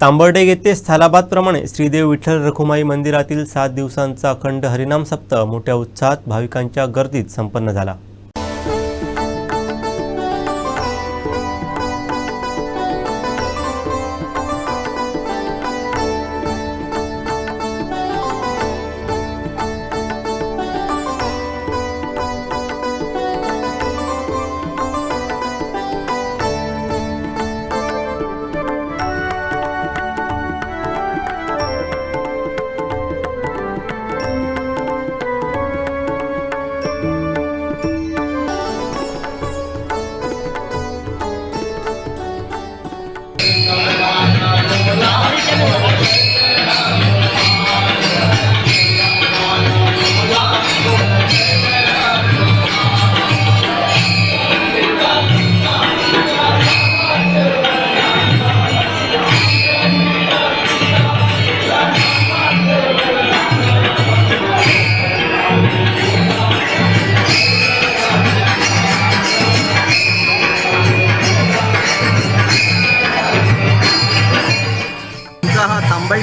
तांबर्डे येथे स्थालाबादप्रमाणे श्रीदेव विठ्ठल रखुमाई मंदिरातील सात दिवसांचा अखंड हरिनाम सप्ताह मोठ्या उत्साहात भाविकांच्या गर्दीत संपन्न झाला.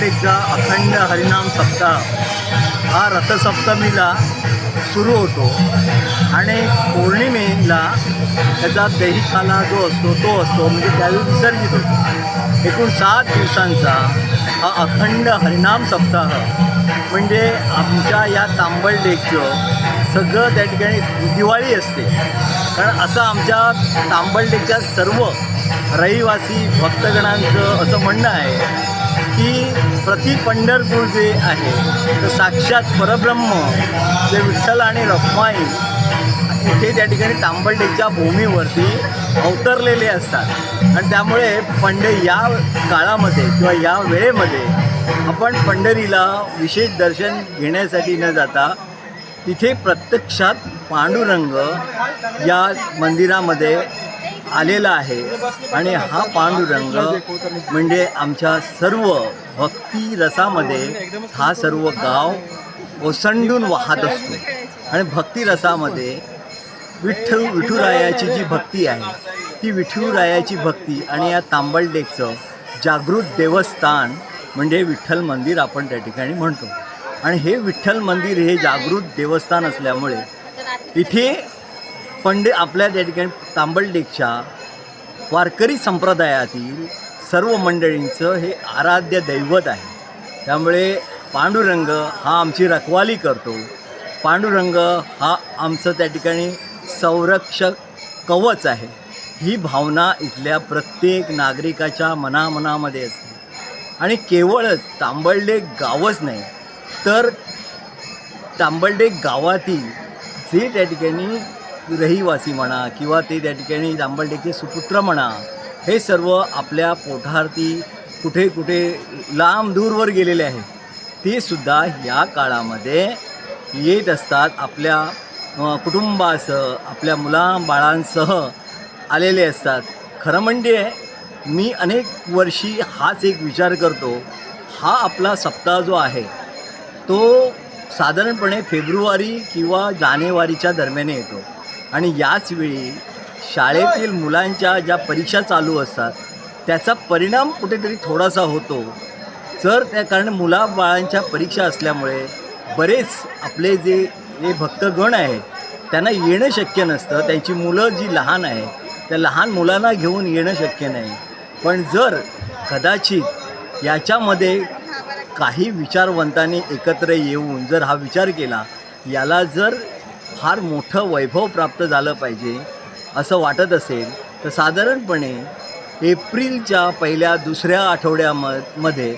एकदा अखंड हरिनाम सप्ताह हा रथसप्तमीला सुरू होतो आणि पौर्णिमेला त्याचा दहीखाना जो असतो तो असतो म्हणजे त्यावेळी विसर्जित होतो. एकूण सात दिवसांचा हा अखंड हरिनाम सप्ताह. म्हणजे आमच्या या तांबळडेकचं सगळं त्या ठिकाणी दिवाळी असते. कारण असं आमच्या तांबळडेच्या सर्व रहिवासी भक्तगणांचं असं म्हणणं आहे की प्रति पंढरपूर जे आहे तर साक्षात परब्रह्म जे विठ्ठल आणि रखमाई इथे त्या ठिकाणी तांबलटेकच्या भूमीवरती अवतरलेले असतात. आणि त्यामुळे पंढ या काळामध्ये किंवा या वेळेमध्ये आपण पंढरीला विशेष दर्शन घेण्यासाठी न जाता तिथे प्रत्यक्षात पांडुरंग या मंदिरामध्ये आलेला आहे. आणि हा पांडुरंग म्हणजे आमच्या सर्व भक्ती रसामध्ये हा सर्व गाव ओसंडून वाहत असतो. आणि भक्ती रसामध्ये विठ्ठल विठुरायाची जी भक्ती आहे ती विठुरायाची भक्ती आणि या तांबलडेकचं जागृत देवस्थान म्हणजे विठ्ठल मंदिर आपण त्या ठिकाणी म्हणतो. आणि हे विठ्ठल मंदिर हे जागृत देवस्थान असल्यामुळे इथे पंडे आपल्या त्या ठिकाणी तांबलडेकच्या वारकरी संप्रदायातील सर्व मंडळींचं हे आराध्य दैवत आहे. त्यामुळे पांडुरंग हा आमची रखवाली करतो. पांडुरंग हा आमचं त्या ठिकाणी संरक्षक कवच आहे. ही भावना इथल्या प्रत्येक नागरिकाच्या मनामनामध्ये असते. आणि केवळच तांबळडेक गावच नाही तर तांबळडेक गावातील जे त्या ठिकाणी रहिवासी म्हणा किंवा ते त्या ठिकाणी तांबळडेकचे सुपुत्र म्हणा हे सर्व आपल्या पोटार्थी कुठे कुठे लांब दूरवर गेलेले आहेत. ते सुद्धा या काळामध्ये येत असतात आपल्या कुटुंबासह आपल्या मुलाबाळांसह आलेले असतात. खरं म्हणजे मी अनेक वर्षी हाच एक विचार करतो. हा आपला सप्ताह जो आहे तो साधारणपणे फेब्रुवारी किंवा जानेवारीच्या दरम्यान येतो. आणि याच वेळी शाळेतील मुलांच्या ज्या परीक्षा चालू असतात त्याचा परिणाम कुठेतरी थोडासा होतो. जर त्या कारण मुलाबाळांच्या परीक्षा असल्यामुळे बरेच आपले जे जे भक्तगण आहेत त्यांना येणं शक्य नसतं. त्यांची मुलं जी लहान आहे त्या लहान मुलांना घेऊन येणं शक्य नाही. पण जर कदाचित याच्यामध्ये काही विचारवंतांनी एकत्र येऊन जर हा विचार केला याला जर फार मोठं वैभव प्राप्त झालं पाहिजे असं वाटत असेल तर साधारणपणे एप्रिलच्या पहिल्या दुसऱ्या आठवड्यामध्ये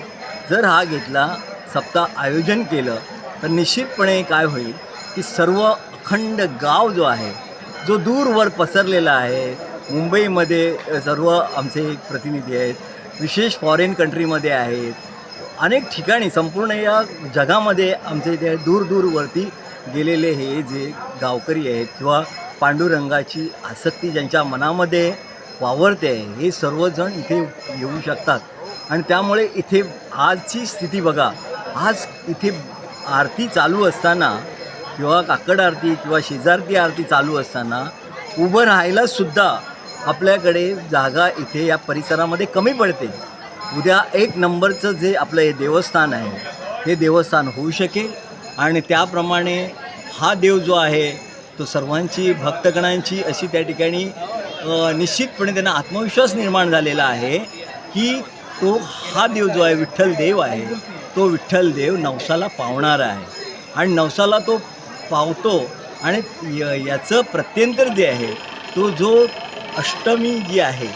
जर हा घेतला सप्ताह आयोजन केलं तर निश्चितपणे काय होईल की सर्व अखंड गाव जो आहे जो दूरवर पसरलेला आहे मुंबईमध्ये सर्व आमचे प्रतिनिधी आहेत विशेष फॉरेन कंट्रीमध्ये आहेत अनेक ठिकाणी संपूर्ण या जगामध्ये आमचे ते दूर दूरवरती गेलेले हे जे गावकरी आहेत किंवा पांडुरंगाची आसक्ती ज्यांच्या मनामध्ये वावरते आहे हे सर्वजण इथे येऊ शकतात. आणि त्यामुळे इथे आजची स्थिती बघा. आज इथे आरती चालू असताना किंवा काकड आरती किंवा शेजारती आरती चालू असताना उभं राहायलासुद्धा आपल्याकडे जागा इथे या परिसरामध्ये कमी पडते. उद्या एक नंबरचं जे आपलं हे देवस्थान आहे हे देवस्थान होऊ शकेल. आणि त्याप्रमाणे हा देव जो आहे तो सर्वांची भक्तगणांची अशी त्या ठिकाणी निश्चितपणे त्यांना आत्मविश्वास निर्माण झालेला आहे की तो हा देव जो आहे विठ्ठल देव आहे. तो विठ्ठल देव नवसाला पावणारा आहे. आणि नवसाला तो पावतो आणि य- याचं प्रत्यंतर जे आहे तो जो अष्टमी जी आहे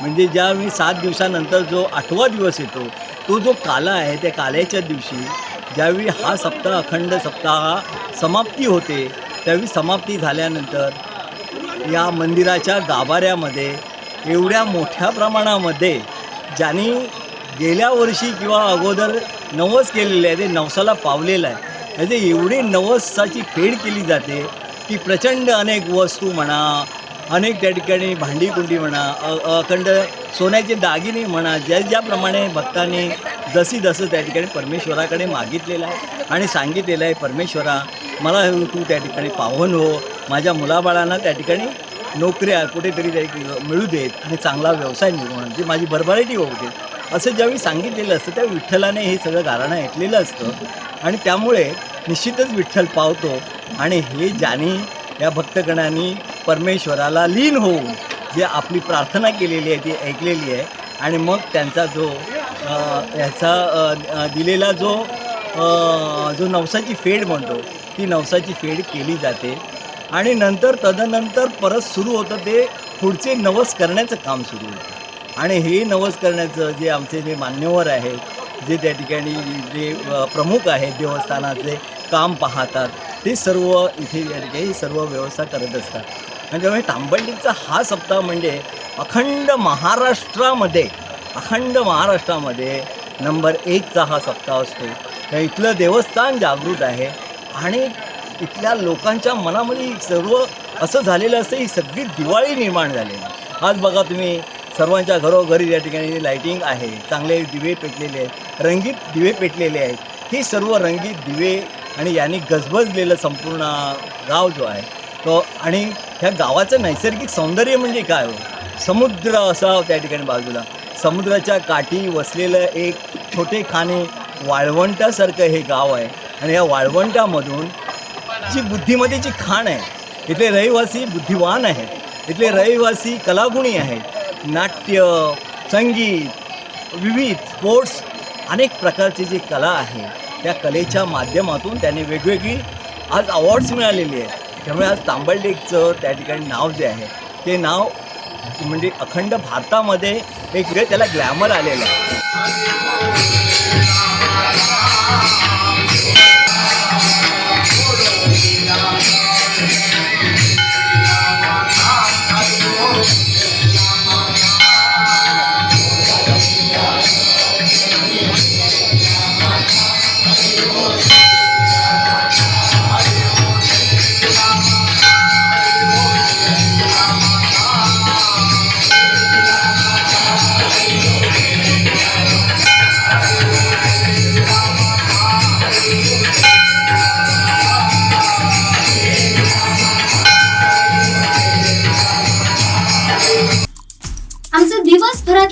म्हणजे ज्या मी सात दिवसानंतर जो आठवा दिवस येतो तो जो काला आहे त्या काल्याच्या दिवशी ज्यावेळी हा सप्ताह अखंड सप्ताह समाप्ती होते त्यावेळी समाप्ती झाल्यानंतर या मंदिराच्या गाभाऱ्यामध्ये एवढ्या मोठ्या प्रमाणामध्ये ज्यांनी गेल्या वर्षी किंवा अगोदर नवस केलेलं आहे ते नवसाला पावलेलं आहे. म्हणजे एवढी नवसाची फेड केली जाते की प्रचंड अनेक वस्तू म्हणा अनेक त्या ठिकाणी भांडीकुंडी म्हणा अखंड सोन्याचे दागिने म्हणा ज्या ज्याप्रमाणे भक्तांनी जशी जसं त्या ठिकाणी परमेश्वराकडे मागितलेलं आहे आणि सांगितलेलं आहे परमेश्वरा मला तू त्या ठिकाणी पावन हो. माझ्या मुलाबाळांना त्या ठिकाणी नोकऱ्या कुठेतरी त्या मिळू देत आणि चांगला व्यवसाय निर्माण जी माझी भरभराटी होऊ देत असं ज्यावेळी सांगितलेलं असतं त्या विठ्ठलाने हे सगळं गाणं ऐकलेलं असतं. आणि त्यामुळे निश्चितच विठ्ठल पावतो आणि हे ज्याने या भक्तगणांनी परमेश्वराला लीन होऊन जे आपली प्रार्थना केलेली आहे ती ऐकलेली आहे आणि मग त्यांचा जो ह्याचा दिलेला जो जो नवसाची फेड म्हणतो ती नवसाची फेड केली जाते. आणि नंतर तदनंतर परत सुरू होतं ते पुढचे नवस करण्याचं काम सुरू होतं. आणि हे नवस करण्याचं जे आमचे जे मान्यवर आहेत जे त्या ठिकाणी जे प्रमुख आहेत देवस्थानाचे काम पाहतात ते सर्व इथे या ठिकाणी सर्व व्यवस्था करत असतात. आणि त्यामुळे तांबडीचा हा सप्ताह म्हणजे अखंड महाराष्ट्रामध्ये अखंड महाराष्ट्रामध्ये नंबर एकचा हा सप्ताह असतो. तर इथलं देवस्थान जागृत आहे. आणि इथल्या लोकांच्या मनामध्ये सर्व असं झालेलं असतं ही सगळी दिवाळी निर्माण झालेली आहे. आज बघा तुम्ही सर्वांच्या घरोघरी या ठिकाणी लाईटिंग आहे. चांगले दिवे पेटलेले आहेत. रंगीत दिवे पेटलेले आहेत. ही सर्व रंगीत दिवे आणि यांनी गजबजलेलं संपूर्ण गाव जो आहे तो आणि ह्या गावाचं नैसर्गिक सौंदर्य म्हणजे काय हो? समुद्र असा त्या ठिकाणी बाजूला. समुद्राच्या काठी वसलेलं एक छोटे खाणे वाळवंटासारखं हे गाव आहे. आणि या वाळवंटामधून जी बुद्धिमत्तेची खाण आहे इथले रहिवासी बुद्धिवान आहेत. इथले रहिवासी कलागुणी आहेत. नाट्य संगीत विविध स्पोर्ट्स अनेक प्रकारची जी कला आहे त्या कलेच्या माध्यमातून त्यांनी वेगवेगळी आज अवॉर्ड्स मिळालेली आहेत. त्यामुळे आज तांबळलेकचं त्या ठिकाणी नाव जे आहे ते नाव म्हणजे अखंड भारतामध्ये एक वेगळं त्याला ग्लॅमर आलेलं.